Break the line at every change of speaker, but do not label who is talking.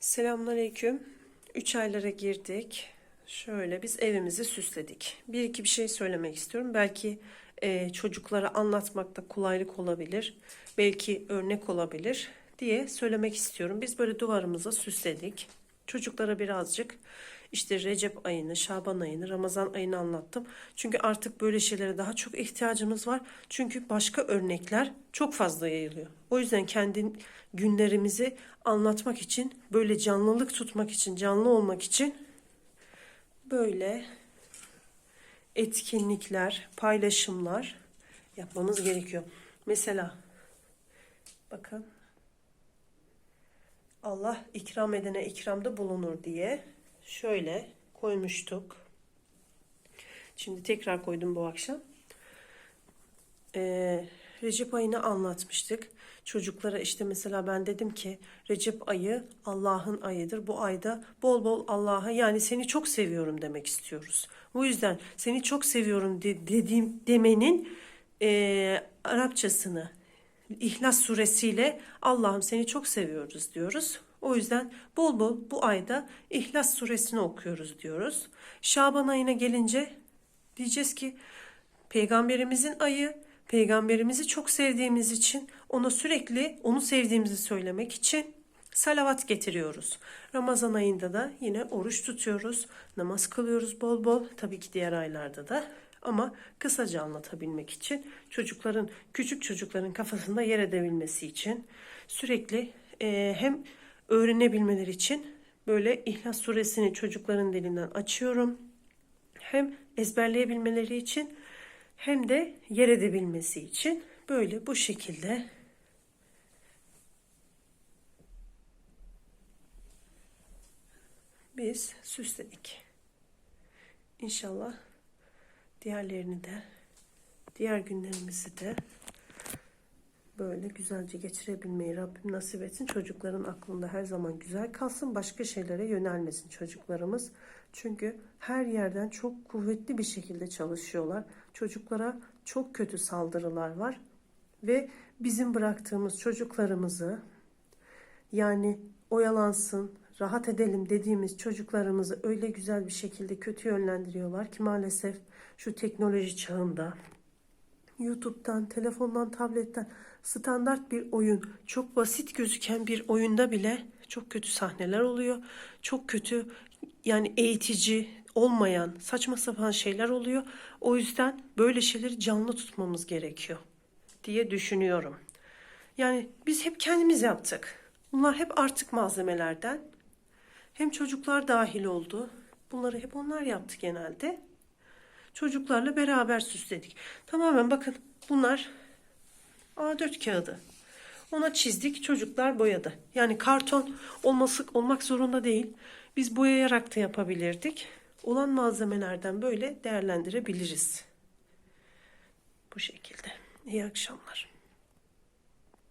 Selamünaleyküm. 3 aylara girdik. Şöyle biz evimizi süsledik. Bir iki bir şey söylemek istiyorum. Belki e, çocuklara anlatmakta kolaylık olabilir. Belki örnek olabilir diye söylemek istiyorum. Biz böyle duvarımızı süsledik. Çocuklara birazcık işte Recep ayını, Şaban ayını, Ramazan ayını anlattım. Çünkü artık böyle şeylere daha çok ihtiyacımız var. Çünkü başka örnekler çok fazla yayılıyor. O yüzden kendi günlerimizi anlatmak için, böyle canlılık tutmak için, canlı olmak için böyle etkinlikler, paylaşımlar yapmamız gerekiyor. Mesela bakın Allah ikram edene ikramda bulunur diye şöyle koymuştuk. Şimdi tekrar koydum bu akşam. Ee, Recep ayını anlatmıştık. Çocuklara işte mesela ben dedim ki Recep ayı Allah'ın ayıdır. Bu ayda bol bol Allah'a yani seni çok seviyorum demek istiyoruz. Bu yüzden seni çok seviyorum de- dediğim demenin e, Arapçasını İhlas suresiyle Allah'ım seni çok seviyoruz diyoruz. O yüzden bol bol bu ayda İhlas suresini okuyoruz diyoruz. Şaban ayına gelince diyeceğiz ki peygamberimizin ayı, peygamberimizi çok sevdiğimiz için ona sürekli onu sevdiğimizi söylemek için salavat getiriyoruz. Ramazan ayında da yine oruç tutuyoruz, namaz kılıyoruz bol bol. Tabii ki diğer aylarda da. Ama kısaca anlatabilmek için çocukların, küçük çocukların kafasında yer edebilmesi için sürekli e, hem öğrenebilmeleri için böyle İhlas suresini çocukların dilinden açıyorum. Hem ezberleyebilmeleri için hem de yer edebilmesi için böyle bu şekilde biz süsledik. İnşallah diğerlerini de diğer günlerimizi de böyle güzelce geçirebilmeyi Rabbim nasip etsin. Çocukların aklında her zaman güzel kalsın. Başka şeylere yönelmesin çocuklarımız. Çünkü her yerden çok kuvvetli bir şekilde çalışıyorlar. Çocuklara çok kötü saldırılar var. Ve bizim bıraktığımız çocuklarımızı yani oyalansın, rahat edelim dediğimiz çocuklarımızı öyle güzel bir şekilde kötü yönlendiriyorlar ki maalesef şu teknoloji çağında YouTube'dan, telefondan, tabletten standart bir oyun, çok basit gözüken bir oyunda bile çok kötü sahneler oluyor. Çok kötü yani eğitici olmayan saçma sapan şeyler oluyor. O yüzden böyle şeyleri canlı tutmamız gerekiyor diye düşünüyorum. Yani biz hep kendimiz yaptık. Bunlar hep artık malzemelerden. Hem çocuklar dahil oldu. Bunları hep onlar yaptı genelde. Çocuklarla beraber süsledik. Tamamen bakın bunlar A4 kağıdı. Ona çizdik, çocuklar boyadı. Yani karton olması olmak zorunda değil. Biz boyayarak da yapabilirdik. Olan malzemelerden böyle değerlendirebiliriz. Bu şekilde. İyi akşamlar.